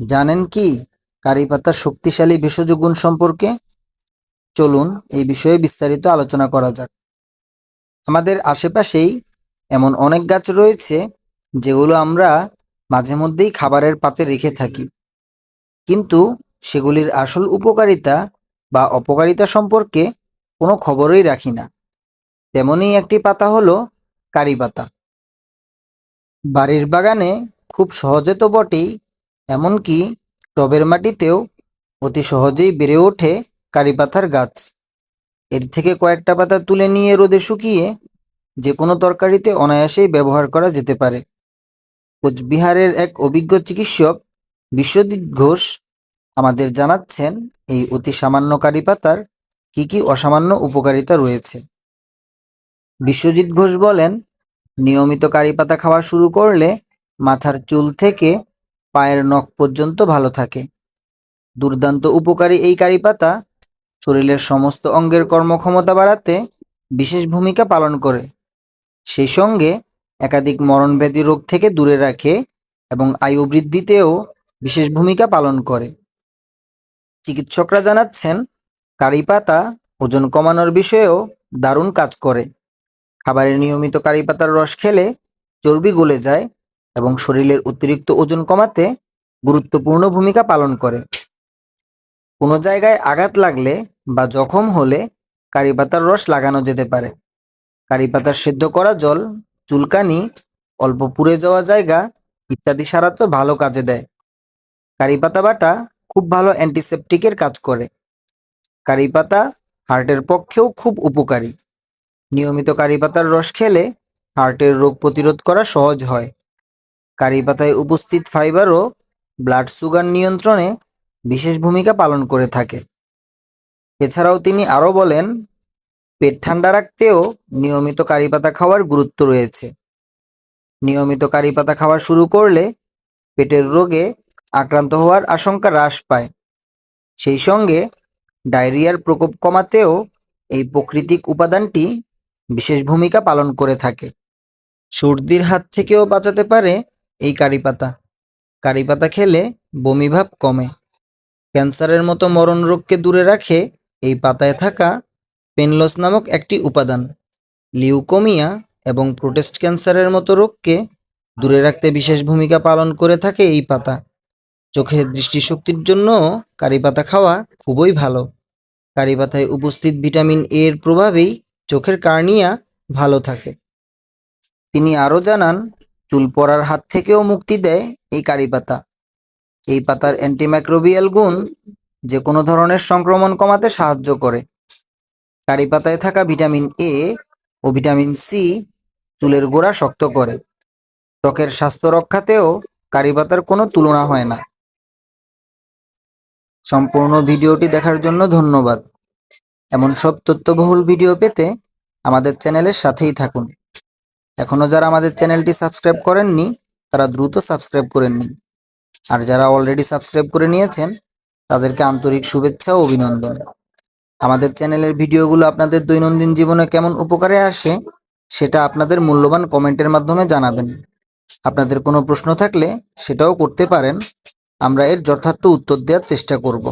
জানেন কি? কারি পাতার শক্তিশালী ভেষজ গুণ সম্পর্কে? চলুন এই বিষয়ে বিস্তারিত আলোচনা করা যাক। আমাদের আশেপাশেই এমন অনেক গাছ রয়েছে, যেগুলো আমরা মাঝে মধ্যেই খাবারের পাতে রেখে থাকি। কিন্তু সেগুলির আসল উপকারিতা বা অপকারিতা সম্পর্কে কোনো খবরই রাখি না। তেমনই একটি পাতা হলো কারি পাতা বাড়ির বাগানে খুব সহজে তো বটেই এমনকি টবের মাটিতেও অতি সহজেই বেড়ে ওঠে কারি পাতার গাছ। এর থেকে কয়েকটা পাতা তুলে নিয়ে রোদে শুকিয়ে যে কোনো তরকারিতে অনায়াসেই ব্যবহার করা যেতে পারে। কোচবিহারের এক অভিজ্ঞ চিকিৎসক বিশ্বজিৎ ঘোষ আমাদের জানাচ্ছেন, এই অতি সামান্য কারি পাতার কি কি অসামান্য উপকারিতা রয়েছে। বিশ্বজিৎ ঘোষ বলেন, নিয়মিত কারি পাতা খাওয়া শুরু করলে মাথার চুল থেকে পায়ের নখ পর্যন্ত ভালো থাকে। দুর্দান্ত উপকারী এই কারি পাতা শরীরের সমস্ত অঙ্গের কর্মক্ষমতা বাড়াতে বিশেষ ভূমিকা পালন করে। সেই সঙ্গে একাধিক মরণব্যাধি রোগ থেকে দূরে রাখে এবং আয়ু বৃদ্ধিতেও বিশেষ ভূমিকা পালন করে। চিকিৎসকরা জানাচ্ছেন, কারি পাতা ওজন কমানোর বিষয়েও দারুণ কাজ করে। খাবারে নিয়মিত কারি পাতার রস খেলে চর্বি গলে যায় এবং শরীরের অতিরিক্ত ওজন কমাতে গুরুত্বপূর্ণ ভূমিকা পালন করে। কোনো জায়গায় আঘাত লাগলে বা জখম হলে কারি পাতার রস লাগানো যেতে পারে। কারি পাতার সেদ্ধ করা জল, চুলকানি, অল্প পুড়ে যাওয়া জায়গা ইত্যাদি সারাতে ভালো কাজে দেয়। কারি পাতা বাটা খুব ভালো অ্যান্টিসেপটিকের কাজ করে। কারি পাতা হার্টের পক্ষেও খুব উপকারী। নিয়মিত কারি পাতার রস খেলে হার্টের রোগ প্রতিরোধ করা সহজ হয়। কারি পাতায় উপস্থিত ফাইবারও ব্লাড সুগার নিয়ন্ত্রণে বিশেষ ভূমিকা পালন করে থাকে। এছাড়াও তিনি আরও বলেন, পেট ঠান্ডা রাখতেও নিয়মিত কারি পাতা খাওয়ার গুরুত্ব রয়েছে। নিয়মিত কারি পাতা খাওয়া শুরু করলে পেটের রোগে আক্রান্ত হওয়ার আশঙ্কা হ্রাস পায়। সেই সঙ্গে ডায়রিয়ার প্রকোপ কমাতেও এই প্রাকৃতিক উপাদানটি বিশেষ ভূমিকা পালন করে থাকে। সর্দির হাত থেকেও বাঁচাতে পারে এই কারি পাতা। কারি পাতা খেলে বমিভাব কমে। ক্যান্সারের মতো মরণ রোগকে দূরে রাখে এই পাতায় থাকা পেনলস নামক একটি উপাদান। লিউকোমিয়া এবং প্রোটেস্ট ক্যান্সারের মতো রোগকে দূরে রাখতে বিশেষ ভূমিকা পালন করে থাকে এই পাতা। চোখের দৃষ্টিশক্তির জন্য কারি পাতা খাওয়া খুবই ভালো। কারি পাতায় উপস্থিত ভিটামিন এ এর প্রভাবেই চোখের কার্নিয়া ভালো থাকে। তিনি আরও জানান চুল পড়ার হাত থেকেও মুক্তি দেয় এই কারি পাতা। এই পাতার অ্যান্টিমাইক্রোবিয়াল গুণ যে কোনো ধরনের সংক্রমণ কমাতে সাহায্য করে। কারি পাতায় থাকা ভিটামিন এ ও ভিটামিন সি চুলের গোড়া শক্ত করে। ত্বকের স্বাস্থ্য রক্ষাতেও কারি পাতার কোনো তুলনা হয় না। সম্পূর্ণ ভিডিওটি দেখার জন্য ধন্যবাদ। এমন সব তথ্যবহুল ভিডিও পেতে আমাদের চ্যানেলের সাথেই থাকুন। এখনও যারা আমাদের চ্যানেলটি সাবস্ক্রাইব করেননি, তারা দ্রুত সাবস্ক্রাইব করে নিন। আর যারা অলরেডি সাবস্ক্রাইব করে নিয়েছেন, তাদেরকে আন্তরিক শুভেচ্ছা ও অভিনন্দন। আমাদের চ্যানেলের ভিডিওগুলো আপনাদের দৈনন্দিন জীবনে কেমন উপকারে আসে, সেটা আপনাদের মূল্যবান কমেন্টের মাধ্যমে জানাবেন। আপনাদের কোনো প্রশ্ন থাকলে সেটাও করতে পারেন। আমরা এর যথার্থ উত্তর দেওয়ার চেষ্টা করব।